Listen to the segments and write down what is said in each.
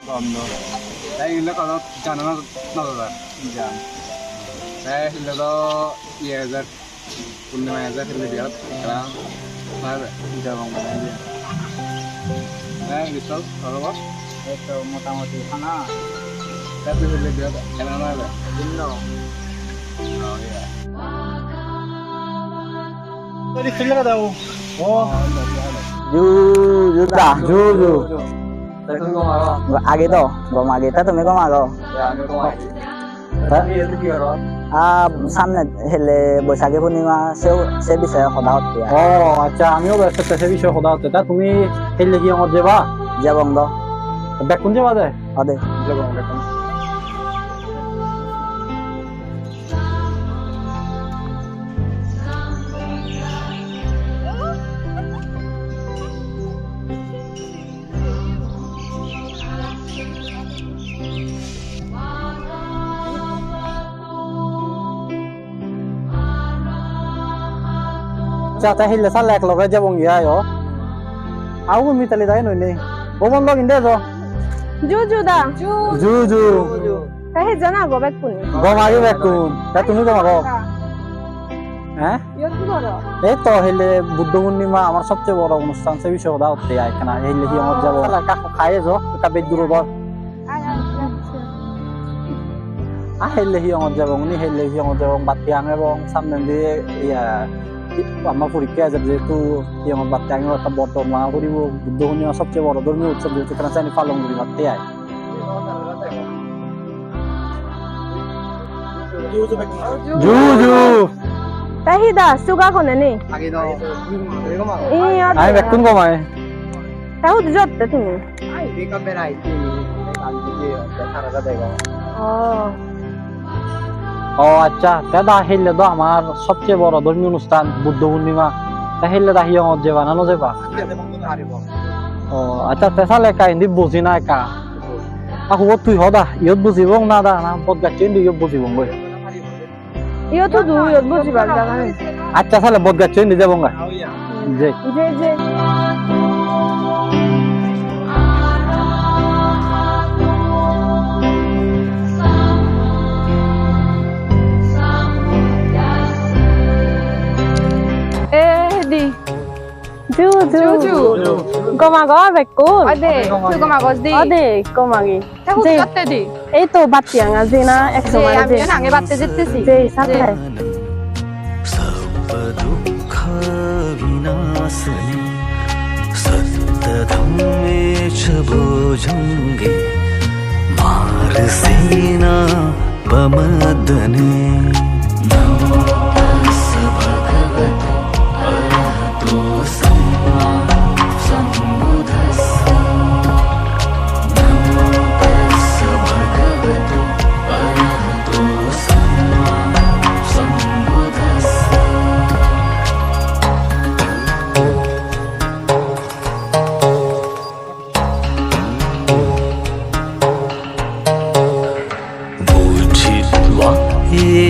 বন্ধ তাই এগুলো কথা জানো না না দাদা জান তাই এগুলো তো ইয়ে হাজার পূর্ণিমা হাজার এগুলো বিয়ার খেলা আর যাব হ্যাঁ বিশাল করব এই তো মোটামুটি খানা তারপরে এগুলো বিয়ার খেলা না ভিন্ন আগে তো গম আগে তা তুমি গম আগো সামনে হেলে বৈশাখী পূর্ণিমা সেও সে বিষয়ে সদা হতে ও আচ্ছা আমিও ব্যস্ত সে বিষয়ে সদা হচ্ছে তা তুমি হেলে কি আমার যাবা? যে দ কোন যাবা দে? অদে যাব। আচ্ছা তা হেলে চালে এক লগে যাব গিয়া আয়ো আও কোন মিতালি তাই নই নেই ও বন্ধ কিনতে যো জুজুদা জু জু কাহে জানা গবেক কোনি গম আগে ব্যাগ কোন তা তুমি আগো হ্যাঁ কি এই তো হেলে বুদ্ধ পূর্ণিমা আমার সবচেয়ে বড় অনুষ্ঠান সে বিষয়ে সদা হতে এখানে এই লেগি আমার যাব কাকু খাইয়ে যো কা বেগ দূর আয় আয় যাচ্ছে। হেলে হি আমার যাব উনি হেলে হি আমার যাব বাতি আনে এবং সামনে দিয়ে ইয়া আমার পরীক্ষা আছে যেহেতু আমার বাতি আনে একটা বর্তমান করিব বুদ্ধ পূর্ণিমা সবচেয়ে বড় ধর্মীয় উৎসব যেহেতু এখানে চাইনি পালন করি বাতি আয় জু জু। কাহিদা সুগা কোনে নি? আমি বেকুন কমাই? তাহু জত্তে তুমি? আই বেকা বেরাই ও ও আচ্ছা। দাদা হেলে তো আমার সবচেয়ে বড় ধর্মীয় অনুষ্ঠান বুদ্ধ পূর্ণিমা। তা হেলে দা হিয়ঙত যাবা নানো যাবা ও আচ্ছা তেসালে একা হিন্দি বুঝি না একা? tuh hoda iot buzi bong nada na pot gacin di iot buzi bong boy ইয়ত দু ইয়ত acha sale bot gacin di jabong ga je যে যে। ಜೂಜು ಗೋಮಾಗ ಬೇಕು ಅದೇ ಗೋಮಾಗ ಅದೇ ಗೋಮಾಗಿ এই তো বাতি আঙা যে না এক সময় যে আমি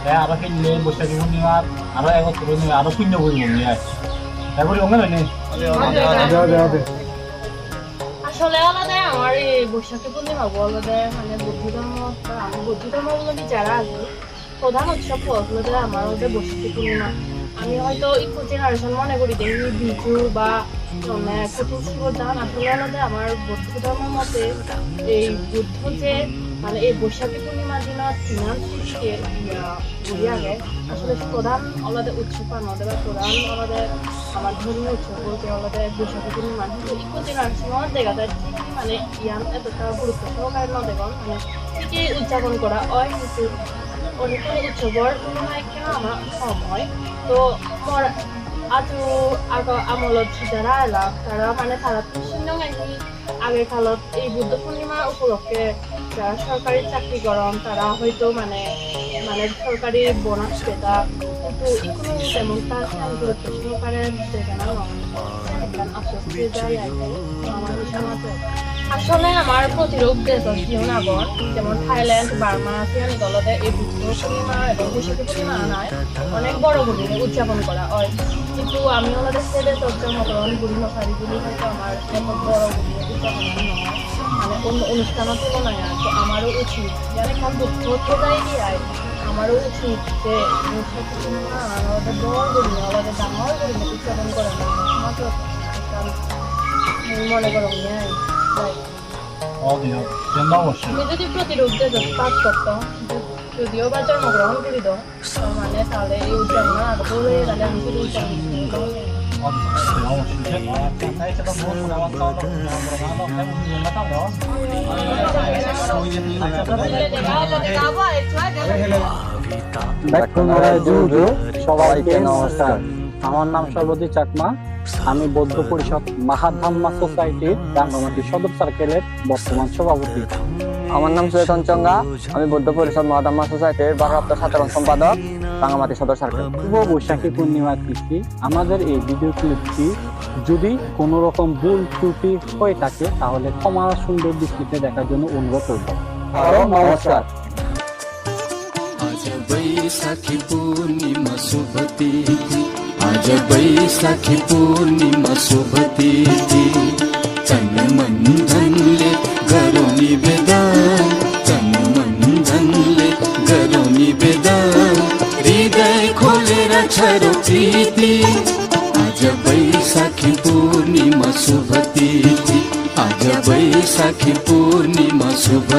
এটা তো ভালো কানে শূন্য হলো হ্যাঁ আরও কিনলে বৈশাখী পূর্ণিমার আরও শূন্য করি নয় আসলে আলাদা আমার এই বৈশাখী পূর্ণিমা আলাদা মানে বৌদ্ধ ধর্ম আমি বৌদ্ধ ধর্মাবলম্বী যারা আছে প্রধান উৎসব হলো আমার হচ্ছে বৈশাখী পূর্ণিমা আমি হয়তো ইকো জেনারেশন মনে করি বিজু বা কঠিন শিবদান আসলে আলাদা আমার বৌদ্ধ ধর্মের মতে এই বুদ্ধ যে মানে এই বৈশাখী সৃষ্টিকে ঘুরি আগে আসলে প্রধান আলাদা উৎসব আমাদের বা প্রধান আলাদা আমার ধর্মীয় উৎসব বলতে আলাদা বৈশাখী পূর্ণিমা কিন্তু ইকো জেনারেশন দেখা যায় মানে ইয়ান এতটা গুরুত্ব সহকারে ন মানে ঠিকই উদযাপন করা হয়, কিন্তু অনেক উৎসবর কেন আমার কম হয়? তো মর আজু আগ আমলত যারা এলা তারা মানে তারা সিন্নং আহি আগে কালত এই বুদ্ধ পূর্ণিমা উপলক্ষে সরকারি চাকরি করেন, তারা হয়তো মানে মানে সরকারি বোনাস পেতা কিন্তু ইকোনো তেমন তার গুরুত্ব সহকারে দেবে না? আসলে আমার প্রতিরোধ দেশ আগর যেমন থাইল্যান্ড, বার্মা সিয়ানি দলতে এই বুদ্ধ পূর্ণিমা এবং বৈশাখী পূর্ণিমা আনায় অনেক বড় করে উদযাপন করা হয়। কিন্তু আমি ওনাদের ছেলে জন্মগ্রহণ বুড়ি মশারি গুলি হয়তো আমার বড় নয় মানে অন্য অনুষ্ঠানের তুলনায় আর কি আমারও উচিত। যারা দুঃখ যাই দিয়ে আমারও উচিত যে পূর্ণিমা আমাদের বড় করি আমাদের ডাঙর করি উদযাপন করে না মাত্র মনে করো নিয়ে তাই আমি যদি প্রতিরোধে পাস করতাম যদিও বা জন্মগ্রহণ করি তো মানে তাহলে এই উদযাপন আগে বলে তাহলে আমি শুধু জুজু সবাইকে নমস্কার আমার নাম সর্বদী চাকমা আচ্ছা। আমি বৌদ্ধ পরিষদ মাহাধাম্মা সোসাইটির রাঙ্গামাটি সদর সার্কেলের বর্তমান সভাপতি। আমার নাম সুয়েতন চঙ্গা আমি বৌদ্ধ পরিষদ মহাদাম্মা সোসাইটির ভারপ্রাপ্ত সাধারণ সম্পাদক রাঙ্গামাটি সদর সার্কেল শুভ বৈশাখী পূর্ণিমা কৃষ্টি আমাদের এই ভিডিও ক্লিপটি যদি কোনো রকম ভুল ত্রুটি হয়ে থাকে তাহলে ক্ষমা সুন্দর দৃষ্টিতে দেখার জন্য অনুরোধ করব। নমস্কার। আজ বৈশাখী পূর্ণিমা শুভ তিথি। आज बैसाखी पूर्णिमा शुभ तिथि तन मन धनले करो निवेदन तन मन धनले करो निवेदन हृदय खोलेर छरो प्रीति. आज बैसाखी पूर्णिमा शुभ आज बैसाखी पूर्णिमा शुभ